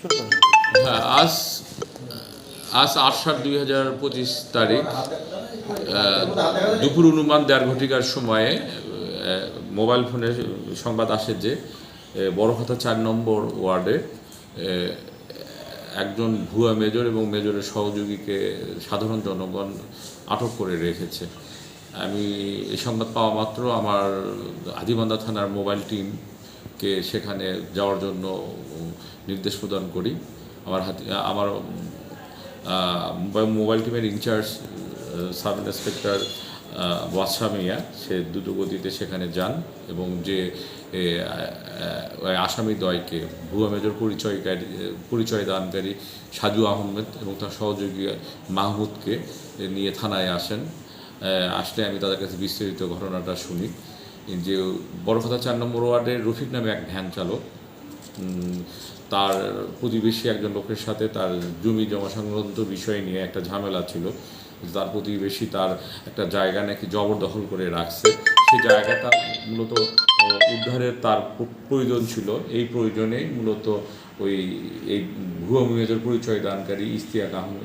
হ্যাঁ আজ আজ আট সাত দুই হাজার পঁচিশ তারিখ দুপুর অনুমান দেড় ঘটিকার সময়ে মোবাইল ফোনে সংবাদ আসে যে বড়খাতা চার নম্বর ওয়ার্ডে একজন ভুয়া মেজর এবং মেজরের সহযোগীকে সাধারণ জনগণ আটক করে রেখেছে। আমি এই সংবাদ পাওয়া মাত্র আমার হাদিবান্ধা থানার মোবাইল টিমকে সেখানে যাওয়ার জন্য নির্দেশ প্রদান করি। আমার হাতে, আমার মোবাইল- টিমের ইনচার্জ সাব ইন্সপেক্টর ওয়াসা মিয়া, সে দ্রুত গতিতে সেখানে যান এবং যে আসামি দয়কে ভুয়া মেজর পরিচয়কারী পরিচয় দানকারী সাজু আহমেদ এবং তার সহযোগী মাহমুদকে নিয়ে থানায় আসেন। আসলে আমি তাদের কাছে বিস্তারিত ঘটনাটা শুনি। যে বড়খাতা চার নম্বর ওয়ার্ডের রফিক নামে এক ভ্যান চালক। তার প্রতিবেশী একজন লোকের সাথে তার জমি জমা সংক্রান্ত বিষয় নিয়ে একটা ঝামেলা ছিল। তার প্রতিবেশী তার একটা জায়গা নাকি জবরদখল করে রাখছে। সেই জায়গাটা মূলত উদ্ধারের তার প্রয়োজন ছিল। এই প্রয়োজনেই মূলত ওই, এই ভুয়া মেজর পরিচয় দানকারী ইস্তিয়াক আহমেদ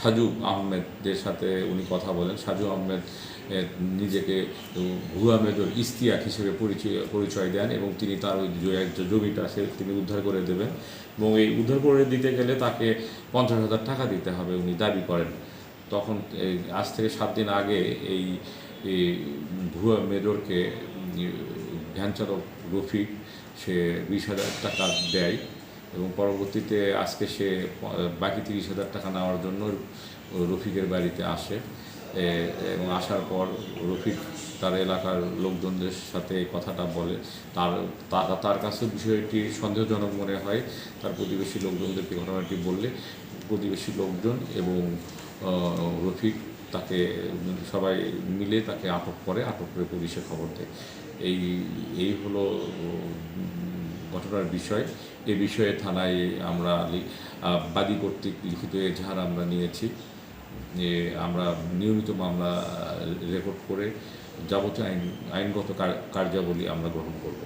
সাজু আহমেদের সাথে উনি কথা বলেন। সাজু আহমেদ নিজেকে ভুয়া মেজর ইস্তিয়াক হিসেবে পরিচয় পরিচয় দেন এবং তিনি তার ওই জমিটা সে, তিনি উদ্ধার করে দেবেন এবং এই উদ্ধার করে দিতে গেলে তাকে পঞ্চাশ হাজার টাকা দিতে হবে উনি দাবি করেন। তখন আজ থেকে সাত দিন আগে এই এই ভুয়া মেজরকে উম, ভ্যান চালক রফিক সে বিশ হাজার টাকা দেয় এবং পরবর্তীতে আজকে সে বাকি তিরিশ হাজার টাকা নেওয়ার জন্য রফিকের বাড়িতে আসে। এবং আসার পর রফিক তার এলাকার লোকজনদের সাথে কথাটা বলে। তার তার কাছে বিষয়টি সন্দেহজনক মনে হয়। তার প্রতিবেশী লোকজনদেরকে ঘটনাটি বললে প্রতিবেশী লোকজন এবং রফিক তাকে, সবাই মিলে তাকে আটক করে আটক করে পুলিশে খবর দেয়। এই এই হলো, ঘটনার বিষয়। এ বিষয়ে থানায় আমরা বাদী কর্তৃক লিখিত এজাহার আমরা নিয়েছি। যে আমরা নিয়মিত মামলা রেকর্ড করে যাবতীয় আইন, আইনগত কার্যাবলী আমরা গ্রহণ করব।